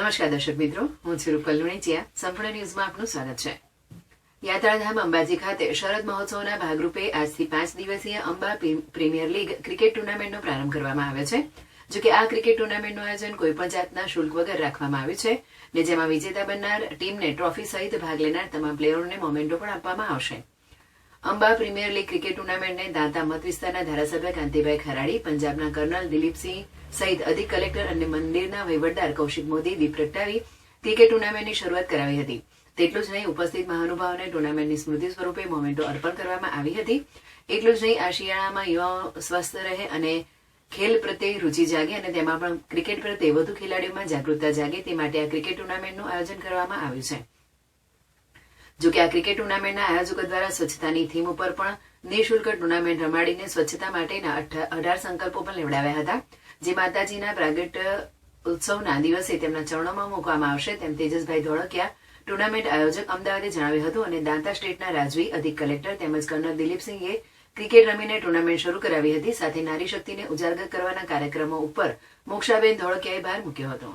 નમસ્કાર દર્શક મિત્રો, હું છું રૂપલ લુણીચિયા. સંપૂર્ણ ન્યૂઝમાં આપનું સ્વાગત છે. યાત્રાધામ અંબાજી ખાતે શરદ મહોત્સવના ભાગરૂપે આજથી પાંચ દિવસીય અંબા પ્રીમિયર લીગ ક્રિકેટ ટુર્નામેન્ટનો પ્રારંભ કરવામાં આવે છે. જો કે આ ક્રિકેટ ટુર્નામેન્ટનું આયોજન કોઈપણ જાતના શુલ્ક વગર રાખવામાં આવ્યું છે ને જેમાં વિજેતા બનનાર ટીમને ટ્રોફી સહિત ભાગ લેનાર તમામ પ્લેયરોને મોમેન્ટો પણ આપવામાં આવશે. અંબા પ્રીમિયર લીગ ક્રિકેટ ટુર્નામેન્ટને દાંતા મત વિસ્તારના ધારાસભ્ય કાંતિભાઈ ખરાડી, પંજાબના કર્નલ દિલીપસિંહ સહિત અધિક કલેક્ટર અને મંદિરના વહીવટદાર કૌશિક મોદી, દીપ પ્રગટાવી ક્રિકેટ ટુર્નામેન્ટની શરૂઆત કરાવી હતી. તેટલું જ નહીં, ઉપસ્થિત મહાનુભાવોને ટુર્નામેન્ટની સ્મૃતિ સ્વરૂપે મોમેન્ટો અર્પણ કરવામાં આવી હતી. એટલું જ નહીં, આ શિયાળામાં યુવાઓ સ્વસ્થ રહે અને ખેલ પ્રત્યે રુચિ જાગે અને તેમાં પણ ક્રિકેટ પ્રત્યે વધુ ખેલાડીઓમાં જાગૃતતા જાગે, તે માટે આ ક્રિકેટ ટુર્નામેન્ટનું આયોજન કરવામાં આવ્યું છે. જો કે આ ક્રિકેટ ટુર્નામેન્ટના આયોજકો દ્વારા સ્વચ્છતાની થીમ ઉપર પણ નિઃશુલ્ક ટુર્નામેન્ટ રમાડીને સ્વચ્છતા માટેના અઢાર સંકલ્પો પણ લેવડાવ્યા હતા, જે માતાજીના પ્રાગટ્ય ઉત્સવના દિવસે તેમના ચરણોમાં મૂકવામાં આવશે, તેમ તેજસભાઈ ધોળકિયા ટુર્નામેન્ટ આયોજક અમદાવાદે જણાવ્યું હતું અને દાંતા સ્ટેટના રાજવી અધિક કલેક્ટર તેમજ કર્નલ દિલીપસિંહે ક્રિકેટ રમીને ટુર્નામેન્ટ શરૂ કરાવી હતી, સાથે નારી શક્તિને ઉજાગર કરવાના કાર્યક્રમો ઉપર મોક્ષાબેન ધોળકિયાએ ભાર મૂક્યો હતો.